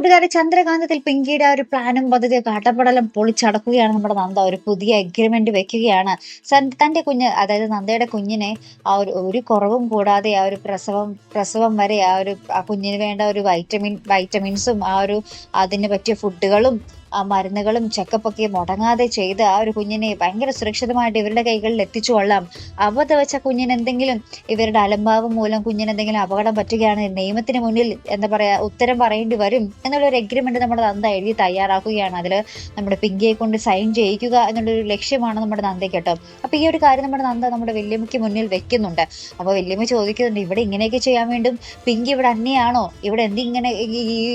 കൂട്ടുകാരെ ചന്ദ്രകാന്തത്തിൽ പിങ്കിയുടെ ഒരു പ്ലാനും പദ്ധതിയൊക്കെ അടപടലം പൊളിച്ചടക്കുകയാണ് നമ്മുടെ നന്ദ. ഒരു പുതിയ എഗ്രിമെന്റ് വെക്കുകയാണ്. തന്റെ കുഞ്ഞ് അതായത് നന്ദയുടെ കുഞ്ഞിനെ ആ ഒരു ഒരു കുറവും കൂടാതെ ആ ഒരു പ്രസവം പ്രസവം വരെ ആ ഒരു ആ കുഞ്ഞിന് വേണ്ട ഒരു വൈറ്റമിൻ വൈറ്റമിൻസും ആ ഒരു അതിന് പറ്റിയ ഫുഡുകളും മരുന്നുകളും ചെക്കപ്പൊക്കെ മുടങ്ങാതെ ചെയ്ത് ആ ഒരു കുഞ്ഞിനെ ഭയങ്കര സുരക്ഷിതമായിട്ട് ഇവരുടെ കൈകളിൽ എത്തിച്ചു കൊള്ളാം. അവധ വെച്ച കുഞ്ഞിന് എന്തെങ്കിലും ഇവരുടെ അലംഭാവം മൂലം കുഞ്ഞിന് എന്തെങ്കിലും അപകടം പറ്റുകയാണ് നിയമത്തിന് മുന്നിൽ എന്താ പറയാ ഉത്തരം പറയേണ്ടി വരും എന്നുള്ള ഒരു എഗ്രിമെന്റ് നമ്മുടെ നന്ദ എഴുതി തയ്യാറാക്കുകയാണ്. അതിൽ നമ്മുടെ പിങ്കിയെ കൊണ്ട് സൈൻ ചെയ്യിക്കുക എന്നുള്ളൊരു ലക്ഷ്യമാണ് നമ്മുടെ നന്ദയ്ക്ക് കേട്ടോ അപ്പൊ ഈ ഒരു കാര്യം നമ്മുടെ നന്ദ നമ്മുടെ വല്യമ്മയ്ക്ക് മുന്നിൽ വെക്കുന്നുണ്ട്. അപ്പോൾ വല്യമ്മ ചോദിക്കുന്നുണ്ട് ഇവിടെ ഇങ്ങനെയൊക്കെ ചെയ്യാൻ വേണ്ടും? പിങ്കി ഇവിടെ അന്യാണോ? ഇവിടെ എന്തിങ്ങനെ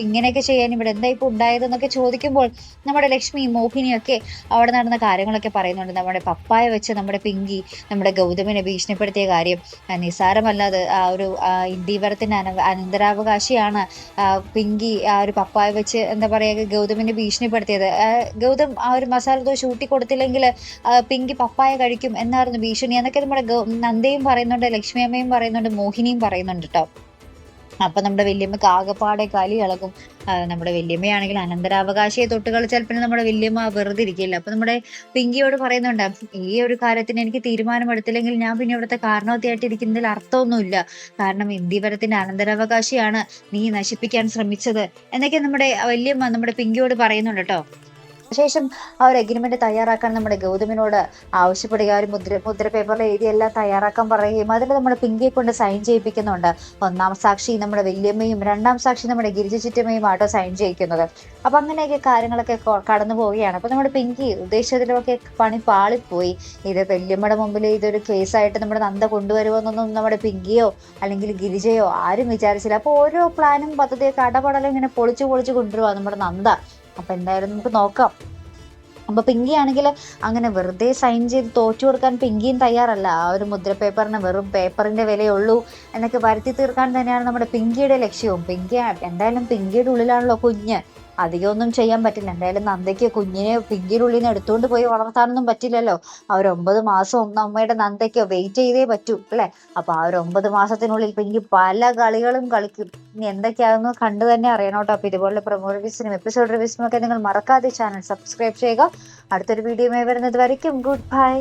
ഇങ്ങനെയൊക്കെ ചെയ്യാൻ ഇവിടെ എന്താ ഇപ്പോൾ ഉണ്ടായതെന്നൊക്കെ ചോദിക്കുമ്പോൾ നമ്മുടെ ലക്ഷ്മി മോഹിനിയൊക്കെ അവിടെ നടന്ന കാര്യങ്ങളൊക്കെ പറയുന്നുണ്ട്. നമ്മുടെ പപ്പായ വെച്ച് നമ്മുടെ പിങ്കി നമ്മുടെ ഗൗതമിനെ ഭീഷണിപ്പെടുത്തിയ കാര്യം നിസ്സാരമല്ലാതെ ആ ഒരു ഇന്ദീവരത്തിന്റെ അന അനന്തരാവകാശിയാണ് പിങ്കി ആ ഒരു പപ്പായ വെച്ച് എന്താ പറയുക ഗൗതമിനെ ഭീഷണിപ്പെടുത്തിയത്. ഗൗതം ആ ഒരു മസാല ദോശ ഊട്ടി കൊടുത്തില്ലെങ്കിൽ പിങ്കി പപ്പായ കഴിക്കും എന്നായിരുന്നു ഭീഷണി. എന്നൊക്കെ നമ്മുടെ നന്ദയും പറയുന്നുണ്ട് ലക്ഷ്മി അമ്മയും പറയുന്നുണ്ട് മോഹിനിയും പറയുന്നുണ്ട് കേട്ടോ അപ്പൊ നമ്മുടെ വല്യമ്മക്ക് ആകെപ്പാടെ കലി ഇളകും. നമ്മുടെ വല്യമ്മയാണെങ്കിൽ അനന്തരാവകാശിയെ തൊട്ട് കളിച്ചാൽ പിന്നെ നമ്മുടെ വല്യമ്മ വെറുതെ ഇരിക്കില്ല അപ്പൊ നമ്മുടെ പിങ്കിയോട് പറയുന്നുണ്ട് ഈ ഒരു കാര്യത്തിന് എനിക്ക് തീരുമാനമെടുത്തില്ലെങ്കിൽ ഞാൻ പിന്നെ ഇവിടുത്തെ കാരണവത്തിയായിട്ട് ഇരിക്കുന്നതിൽ അർത്ഥമൊന്നുമില്ല. കാരണം ഇന്ത്യവരത്തിന്റെ അനന്തരാവകാശിയാണ് നീ നശിപ്പിക്കാൻ ശ്രമിച്ചത്. എന്നൊക്കെ നമ്മുടെ വല്യമ്മ നമ്മുടെ പിങ്കിയോട് പറയുന്നുണ്ട് കേട്ടോ. ശേഷം ആ ഒരു എഗ്രിമെന്റ് തയ്യാറാക്കാൻ നമ്മുടെ ഗൗതമിനോട് ആവശ്യപ്പെടുക ഒരു മുദ്ര മുദ്ര പേപ്പറിൽ എഴുതി എല്ലാം തയ്യാറാക്കാൻ പറയുകയും അതിൽ നമ്മുടെ പിങ്കിയെ കൊണ്ട് സൈൻ ചെയ്യിപ്പിക്കുന്നുണ്ട്. ഒന്നാം സാക്ഷി നമ്മുടെ വല്യമ്മയും രണ്ടാം സാക്ഷി നമ്മുടെ ഗിരിജ ആട്ടോ സൈൻ ചെയ്യിക്കുന്നത്. അപ്പൊ അങ്ങനെയൊക്കെ കാര്യങ്ങളൊക്കെ കടന്നു പോവുകയാണ്. അപ്പൊ നമ്മുടെ പിങ്കി ഉദ്ദേശത്തിലൊക്കെ പണി പാളിപ്പോയി. ഇത് വല്യമ്മയുടെ മുമ്പിൽ ഇതൊരു കേസായിട്ട് നമ്മുടെ നന്ദ കൊണ്ടുവരുമെന്നൊന്നും നമ്മുടെ പിങ്കിയോ അല്ലെങ്കിൽ ഗിരിജയോ ആരും വിചാരിച്ചില്ല. അപ്പോൾ ഓരോ പ്ലാനും പദ്ധതിയൊക്കെ അടപടലും ഇങ്ങനെ പൊളിച്ചു പൊളിച്ചു കൊണ്ടുവരുവാ നമ്മുടെ നന്ദ. അപ്പൊ എന്തായാലും നമുക്ക് നോക്കാം. അപ്പൊ പിങ്കി ആണെങ്കിൽ അങ്ങനെ വെറുതെ സൈൻ ചെയ്ത് തോറ്റു കൊടുക്കാൻ പിങ്കിയും തയ്യാറല്ല. ആ ഒരു മുദ്ര പേപ്പറിന് വെറും പേപ്പറിന്റെ വിലയുള്ളൂ എന്നൊക്കെ വരുത്തി തീർക്കാൻ തന്നെയാണ് നമ്മുടെ പിങ്കിയുടെ ലക്ഷ്യവും. പിങ്കി എന്തായാലും പിങ്കിയുടെ ഉള്ളിലാണല്ലോ കുഞ്ഞ്. അധികമൊന്നും ചെയ്യാൻ പറ്റില്ല. എന്തായാലും നന്ദയ്ക്ക് കുഞ്ഞിനെ പിങ്കിനുള്ളിൽ നിന്ന് എടുത്തുകൊണ്ട് പോയി വളർത്താനൊന്നും പറ്റില്ലല്ലോ. ആ ഒരു ഒമ്പത് മാസം ഒന്നും അമ്മയുടെ നന്ദയ്ക്ക് വെയിറ്റ് ചെയ്തേ പറ്റൂ അല്ലേ? അപ്പൊ ആ ഒരു ഒമ്പത് മാസത്തിനുള്ളിൽ പിങ്കി പല കളികളും കളിക്കും. ഇനി എന്തൊക്കെയാണെന്ന് കണ്ടു തന്നെ അറിയണം കേട്ടോ. അപ്പൊ ഇതുപോലെ പ്രൊമോ റിവ്യൂസിനും എപ്പിസോഡ് റിവ്യൂസിനും ഒക്കെ നിങ്ങൾ മറക്കാതെ ചാനൽ സബ്സ്ക്രൈബ് ചെയ്യുക. അടുത്തൊരു വീഡിയോയുമായി വരുന്നത് വരയ്ക്കും. Good bye